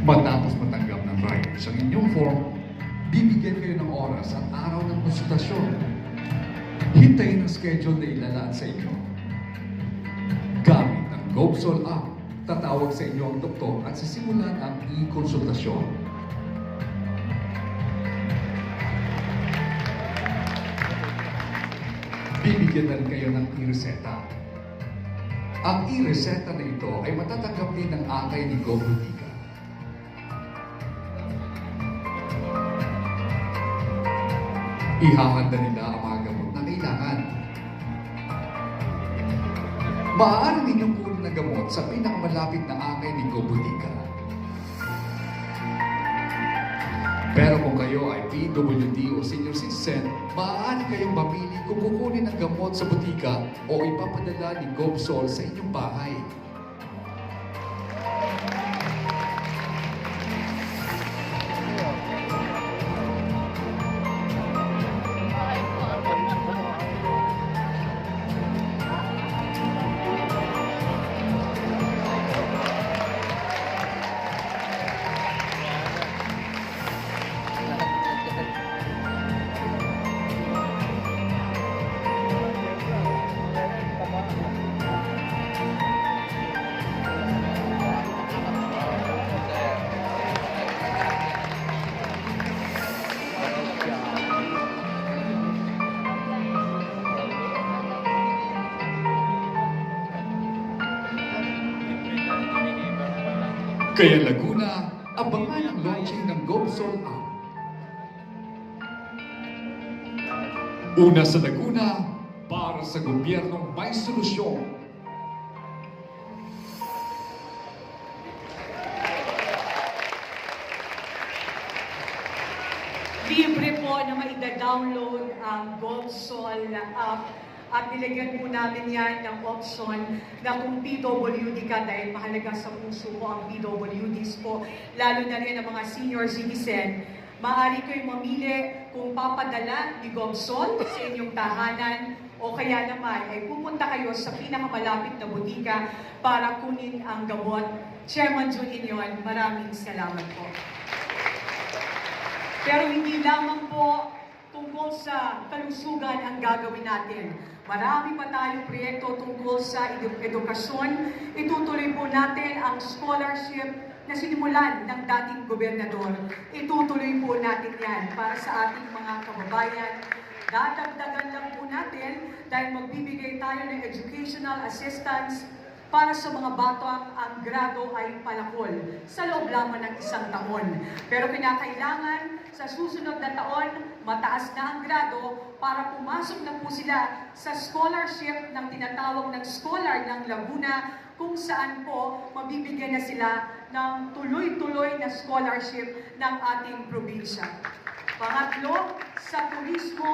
Matapos matanggap ng riders ang inyong form, bibigyan kayo ng oras at araw ng konsultasyon. Hintayin ang schedule na ilalaan sa inyo. Gamit ang GoPsol app, tatawag sa inyo ang doktor at sisimulan ang e-konsultasyon. Bibigyan na rin kayo ng e-reseta. Ang e-reseta na ito ay matatanggap din ng akay ni Go Butika. Ihahanda nila ang mga gamot na kailangan. Maaari ninyong kunin ang gamot sa pinakamalapit na akay ni Go Butika. Pero kung kayo ay PWD o senior citizen, maaari kayong mamili kung kukunin ang gamot sa butika o ipapadala ni GovSol sa inyong bahay. Kaya Laguna, abangan ang launching ng GovSol app. Una sa Laguna, para sa gobyernong may solusyon. Libre po na maida-download ang GovSol na app at nilagyan po namin yan ng option na kung PWD ka dahil mahalaga sa puso mo ang PWDs po, lalo na rin ang mga senior citizen, maaari kayong mamili kung papadala ni GovSol sa inyong tahanan o kaya naman ay pupunta kayo sa pinakamalapit na butika para kunin ang gamot. Chairman Jun Inyon, maraming salamat po. Pero hindi lamang po tungkol sa kalusugan ang gagawin natin. Marami pa tayong proyekto tungkol sa edu- edukasyon. Itutuloy po natin ang scholarship na sinimulan ng dating gobernador. Itutuloy po natin yan para sa ating mga kababayan. Dadagdagan lang po natin dahil magbibigay tayo ng educational assistance para sa mga batang ang grado ay palakol sa loob lamang ng isang taon. Pero kinakailangan sa susunod na taon, mataas na ang grado para pumasok na po sila sa scholarship ng tinatawag ng Scholar ng Laguna kung saan po mabibigyan na sila ng tuloy-tuloy na scholarship ng ating probinsya. Pangatlo, sa turismo,